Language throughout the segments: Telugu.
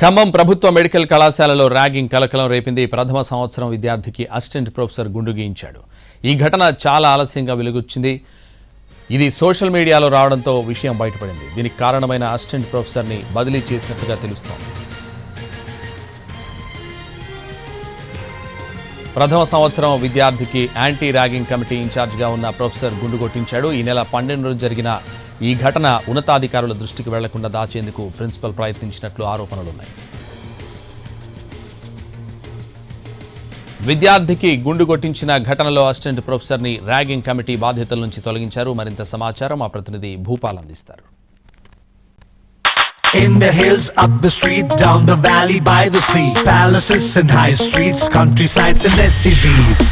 ఖమ్మం ప్రభుత్వ మెడికల్ కళాశాలలో ర్యాగింగ్ కలకలం రేపింది. ప్రథమ సంవత్సరం విద్యార్థికి అసిస్టెంట్ ప్రొఫెసర్ గుండు గీయించాడు. ఈ ఘటన చాలా ఆలస్యంగా వెలుగొచ్చింది. ఇది సోషల్ మీడియాలో రావడంతో విషయం బయటపడింది. దీనికి కారణమైన అసిస్టెంట్ ప్రొఫెసర్ని బదిలీ చేసినట్టుగా తెలుస్తోంది. ప్రథమ సంవత్సరం విద్యార్థికి యాంటీ ర్యాగింగ్ కమిటీ ఇన్ఛార్జ్గా ఉన్న ప్రొఫెసర్ గుండు కొట్టించాడు. ఈ నెల పన్నెండు జరిగిన ఈ ఘటన ఉన్నతాధికారుల దృష్టికి వెళ్ళకుండా దాచేందుకు ప్రిన్సిపల్ ప్రయత్నించినట్లు ఆరోపణలున్నాయి విద్యార్థికి గుండు కొట్టించిన ఘటనలో అసిస్టెంట్ ప్రొఫెసర్ని ర్యాగింగ్ కమిటీ బాధ్యతల నుంచి తొలగించారు మరింత సమాచారం మా ప్రతినిధి భూపాల్ అందిస్తారు In the hills, up the street, down the valley, by the sea. Palaces and high streets, countrysides and SCZs.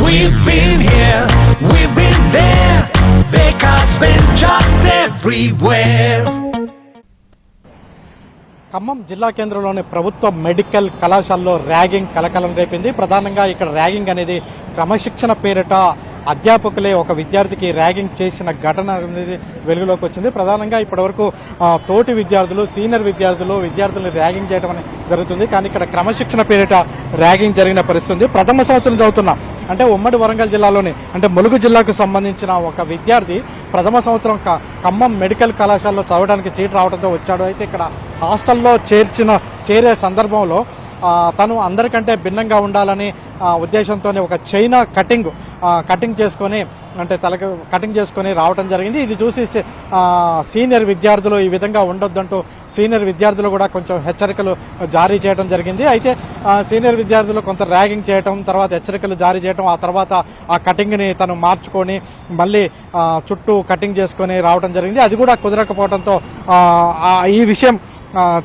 We've been here, we've been there. Vekas been just everywhere. Khammam జిల్లా కేంద్రంలోని ప్రభుత్వ మెడికల్ కళాశాలలో ర్యాగింగ్ కలకలం రేపింది ప్రధానంగా ఇక్కడ ర్యాగింగ్ అనేది క్రమశిక్షణ పేరిట అధ్యాపకులే ఒక విద్యార్థికి ర్యాగింగ్ చేసిన ఘటన అనేది వెలుగులోకి వచ్చింది. ప్రధానంగా ఇప్పటివరకు తోటి విద్యార్థులు సీనియర్ విద్యార్థులు విద్యార్థులను ర్యాగింగ్ చేయడం అనేది జరుగుతుంది. కానీ ఇక్కడ క్రమశిక్షణ పేరిట ర్యాగింగ్ జరిగిన పరిస్థితి ప్రథమ సంవత్సరం చదువుతున్న అంటే ఉమ్మడి వరంగల్ జిల్లాలోని అంటే ములుగు జిల్లాకు సంబంధించిన ఒక విద్యార్థి ప్రథమ సంవత్సరం ఖమ్మం మెడికల్ కళాశాలలో చదవడానికి సీట్ రావడంతో వచ్చాడు. అయితే ఇక్కడ హాస్టల్లో చేర్చిన చేరే సందర్భంలో తను అందరికంటే భిన్నంగా ఉండాలని ఉద్దేశంతోనే ఒక చైనా కటింగ్ కటింగ్ చేసుకొని అంటే తలకు కటింగ్ చేసుకొని రావడం జరిగింది. ఇది చూసి సీనియర్ విద్యార్థులు ఈ విధంగా ఉండొద్దంటూ సీనియర్ విద్యార్థులు కూడా కొంచెం హెచ్చరికలు జారీ చేయడం జరిగింది. అయితే సీనియర్ విద్యార్థులు కొంత ర్యాగింగ్ చేయడం తర్వాత హెచ్చరికలు జారీ చేయడం ఆ తర్వాత ఆ కటింగ్ని తను మార్చుకొని మళ్ళీ చుట్టూ కటింగ్ చేసుకొని రావడం జరిగింది. అది కూడా కుదరకపోవడంతో ఈ విషయం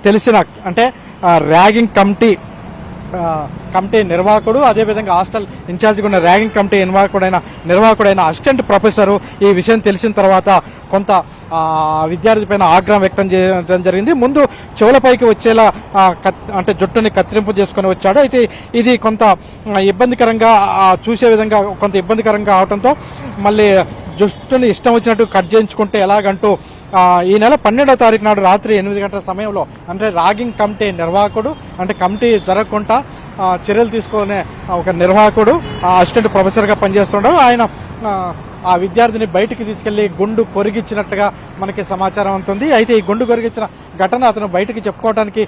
తెలిసిన అంటే ర్యాగింగ్ కమిటీ కమిటీ నిర్వాహకుడు అదేవిధంగా హాస్టల్ ఇన్ఛార్జిగా ఉన్న ర్యాగింగ్ కమిటీ నిర్వాహకుడైన నిర్వాహకుడైన అసిస్టెంట్ ప్రొఫెసరు ఈ విషయం తెలిసిన తర్వాత కొంత విద్యార్థిపైన విద్యార్థి పైన ఆగ్రహం వ్యక్తం చేయడం జరిగింది. ముందు చెవులపైకి వచ్చేలా కత్- అంటే జుట్టుని కత్తిరింపు చేసుకొని వచ్చాడు. అయితే ఇది కొంత ఇబ్బందికరంగా చూసే విధంగా కొంత ఇబ్బందికరంగా అవడంతో మళ్ళీ జుట్టుని ఇష్టం వచ్చినట్టు కట్ చేయించుకుంటే ఎలాగంటూ ఈ నెల పన్నెండవ తారీఖు నాడు రాత్రి ఎనిమిది గంటల సమయంలో అంటే రాగింగ్ కమిటీ నిర్వాహకుడు అంటే కమిటీ జరగకుండా చర్యలు తీసుకునే ఒక నిర్వాహకుడు అసిస్టెంట్ ప్రొఫెసర్గా పనిచేస్తున్నాడు ఆయన ఆ, విద్యార్థిని బయటికి తీసుకెళ్ళి గుండు కొరిగించినట్లుగా మనకి సమాచారం ఉంటుంది అయితే ఈ గుండు కొరిగించిన ఘటన అతను బయటికి చెప్పుకోవడానికి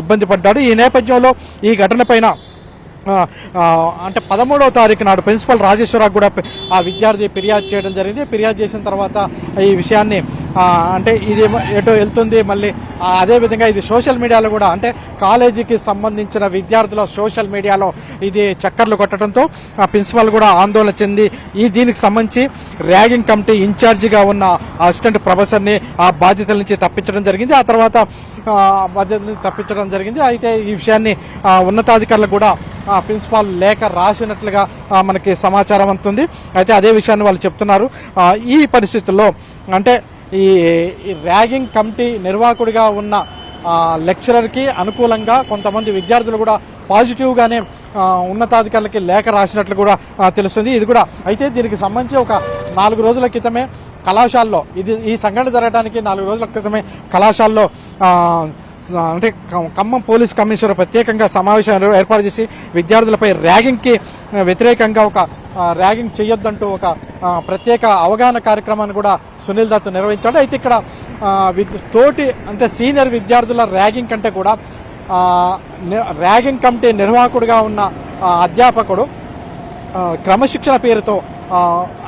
ఇబ్బంది పడ్డాడు. ఈ నేపథ్యంలో ఈ ఘటన పైన అంటే పదమూడవ తారీఖు నాడు ప్రిన్సిపల్ రాజేశ్వరరావు కూడా ఆ విద్యార్థి ఫిర్యాదు చేయడం జరిగింది. ఫిర్యాదు చేసిన తర్వాత ఈ విషయాన్ని అంటే ఇది ఎటో వెళ్తుంది మళ్ళీ అదేవిధంగా అదే విధంగా ఇది సోషల్ మీడియాలో కూడా అంటే కాలేజీకి సంబంధించిన విద్యార్థుల సోషల్ మీడియాలో ఇది చక్కర్లు కొట్టడంతో ఆ ప్రిన్సిపల్ కూడా ఆందోళన చెంది ఈ దీనికి సంబంధించి ర్యాగింగ్ కమిటీ ఇన్ఛార్జిగా ఉన్న అసిస్టెంట్ ప్రొఫెసర్ని ఆ బాధ్యతల నుంచి తప్పించడం జరిగింది. ఆ తర్వాత బాధ్యతల నుంచి తప్పించడం జరిగింది. అయితే ఈ విషయాన్ని ఉన్నతాధికారులు కూడా ప్రిన్సిపాల్ లేఖ రాసినట్లుగా మనకి సమాచారం అందుతుంది. అయితే అదే విషయాన్ని వాళ్ళు చెప్తున్నారు. ఈ పరిస్థితుల్లో అంటే ఈ ర్యాగింగ్ కమిటీ నిర్వాహకుడిగా ఉన్న లెక్చరర్కి అనుకూలంగా కొంతమంది విద్యార్థులు కూడా పాజిటివ్గానే ఉన్నతాధికారులకి లేఖ రాసినట్లు కూడా తెలుస్తుంది. ఇది కూడా అయితే దీనికి సంబంధించి ఒక నాలుగు రోజుల క్రితమే కళాశాలలో ఇది ఈ సంఘటన జరగడానికి నాలుగు రోజుల క్రితమే కళాశాలలో అంటే ఖమ్మం పోలీస్ కమిషనర్ ప్రత్యేకంగా సమావేశం ఏర్పాటు చేసి విద్యార్థులపై ర్యాగింగ్కి వ్యతిరేకంగా ఒక ర్యాగింగ్ చేయొద్దంటూ ఒక ప్రత్యేక అవగాహన కార్యక్రమాన్ని కూడా సునీల్ దత్ నిర్వహించాడు. అయితే ఇక్కడ తోటి అంటే సీనియర్ విద్యార్థుల ర్యాగింగ్ కంటే కూడా ర్యాగింగ్ కమిటీ నిర్వాహకుడిగా ఉన్న అధ్యాపకుడు క్రమశిక్షణ పేరుతో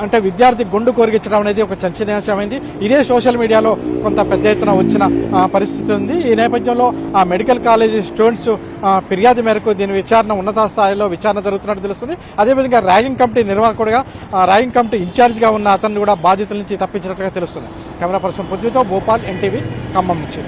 అంటే విద్యార్థి గుండు కొరిగించడం అనేది ఒక చర్చనీయాంశమైంది. ఇదే సోషల్ మీడియాలో కొంత పెద్ద ఎత్తున వచ్చిన పరిస్థితి ఉంది. ఈ నేపథ్యంలో ఆ మెడికల్ కాలేజీ స్టూడెంట్స్ ఫిర్యాదు మేరకు దీని విచారణ ఉన్నత స్థాయిలో విచారణ జరుగుతున్నట్టు తెలుస్తుంది. అదేవిధంగా ర్యాగింగ్ కమిటీ నిర్వాహకుడుగా ర్యాగింగ్ కమిటీ ఇన్ఛార్జ్గా ఉన్న అతన్ని కూడా బాధ్యతల నుంచి తప్పించినట్లుగా తెలుస్తుంది. కెమెరా పర్సన్ పృథ్వీతో భోపాల్ ఎన్టీవీ ఖమ్మం నుంచి.